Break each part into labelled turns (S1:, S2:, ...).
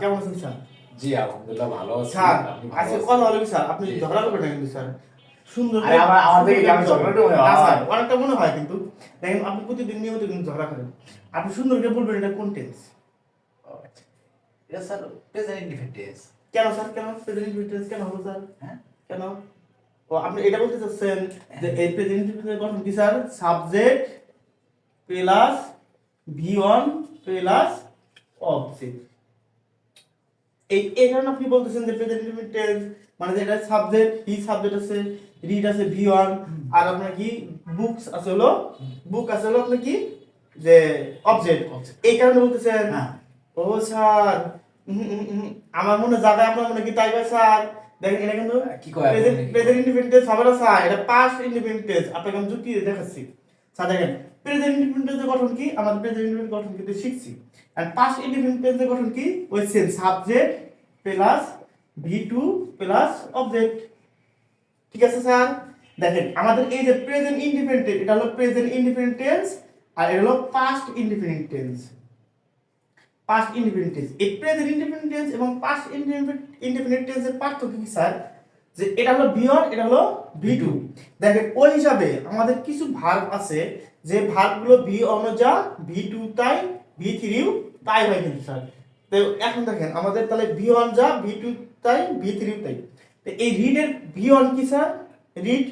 S1: কেমন আছেন স্যার?
S2: জি আলহামদুলিল্লাহ ভালো আছি।
S1: স্যার আজকে? কথা হলো স্যার? আপনি ঝগড়া করবেন না কিন্তু স্যার। সুন্দর
S2: আরে আমার- আমার দেখে আমি ঝগড়া করি?
S1: না, স্যার, অনেকটা মনে হয় কিন্তু। দেখেন আপনি প্রতিদিন নিয়মিত কিন্তু ঝগড়া করেন। আপনি সুন্দর করে বলবেন এটা কোন টেন্স
S2: আচ্ছা। এটা স্যার প্রেজেন্ট ইন্ডিপেন্ডেন্স
S1: কেন স্যার? কেন? প্রেজেন্ট টেন্স কেন হলো স্যার?
S2: হ্যাঁ?
S1: কেন? ও আপনি এটা বলতে চাচ্ছেন যে এই প্রেজেন্ট টেন্সের গঠন কি sir? Subject plus V one plus object এই এই কারণে আপনি বলতেছেন যে প্রেজেন্ট টেন্স মানে যে এটা সাবজেক্ট ই সাবজেক্ট আছে রিড আছে ভি ওয়ান আর আপনার কি বুকস আছে হলো বুক আছে হলো আপনার কি যে অবজেক্ট এই কারণে বলতেছেন
S2: হ্যাঁ।
S1: ও স্যার আমার মনে জায়গায় আপনার মনে কি তাই কয় স্যার? দেখেন এটা কিন্তু
S2: কি কয় আপনি?
S1: প্রেজেন্ট ইন্ডিপেন্ডেন্স হবে না স্যার এটা পাস্ট ইন্ডিপেন্ডেন্স আপনাকে আমি যুক্তি দেখাচ্ছি। দেখেন প্রেজেন্ট ইন্ডিপেন্ডেন্সের গঠন কি? আমাদের প্রেজেন্ট ইন্ডিপেন্ডেন্স গঠন কিন্তু শিখছি। আর পাস্ট ইন্ডিপেন্ডেন্সের গঠন কি? ওই same subject plus V two plus object ঠিক আছে, স্যার? দেখেন, আমাদের এই যে প্রেজেন্ট ইন্ডিপেন্ডেন্ট এটা হলো প্রেজেন্ট ইন্ডিপেন্ডেন্স আর এটা হলো পাস্ট ইন্ডিপেন্ডেন্স পাস্ট ইন্ডিপেন্ডেন্স এই প্রেজেন্ট ইন্ডিপেন্ডেন্স এবং পাস্ট ইন্ডিপেন্ডেন্সের পার্থক্য কি, স্যার? যে এটা হলো ভি এটা হলো ভি টু দেখেন ওই হিসাবে আমাদের কিছু ভার্ব আছে, যে ভার্বগুলো ভি অনুযা ভি টু তাই ভি থ্রিও তাই হয় কিন্তু স্যার তো এখন দেখেন, আমাদের তাহলে ভি ওয়ান যা ভি টু তাই ভি থ্রিও তাই। তো এই রিডের ভি ওয়ান কি sir read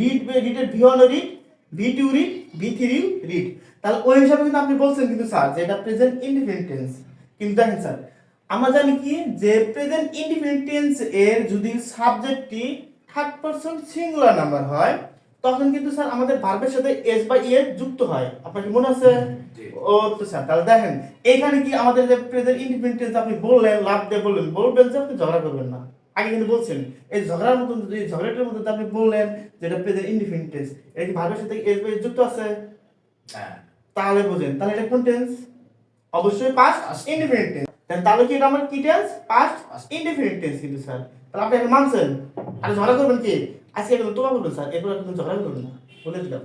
S1: read রিডের V one read V two read V three read তাহলে ওই হিসাবে কিন্তু আপনি বলছেন কিন্তু স্যার যে এটা প্রেজেন্ট ইন্ডিপেন্ডেন্স কিন্তু দেখেন স্যার আমরা জানি কি? যে প্রেজেন্ট ইন্ডিপেন্ডেন্স এর যদি সাবজেক্টটি থার্ড পারসন সিঙ্গুলার নাম্বার হয় তখন কিন্তু স্যার আমাদের ভার্বের সাথে এস বা ইয়ে যুক্ত হয়। আপনার কি মনে আছে? ও তো স্যার তাহলে দেখেন এখানে কি আমাদের যে প্রেজেন্ট ইন্ডিপেন্ডেন্স আপনি বললেন লাভ দিয়ে বললেন বলবেন যে আপনি ঝগড়া করবেন না। আগে কিন্তু বলছেন এই ঝগড়ার মতন যদি এই ঝগড়াটার মধ্যে আপনি বললেন যে এটা প্রেজেন্ট ইন্ডিপেন্ডেন্স এটা কি ভার্বের সাথে এস বা ইয়ে যুক্ত আছে?
S2: হ্যাঁ।
S1: তাহলে বোঝেন তাহলে এটা কোন টেন্স অবশ্যই পাস্ট. ইনডিফিনিট তাহলে কি এটা আমার কি টেন্স পাস্ট. টেন্স কিন্তু স্যার। তাহলে আপনি মানছেন আর ঝগড়া করবেন কি? আজকে একদম তোমা বলবেন স্যার। এরপর একদম ঝগড়া করবেন না। বলে দিলাম।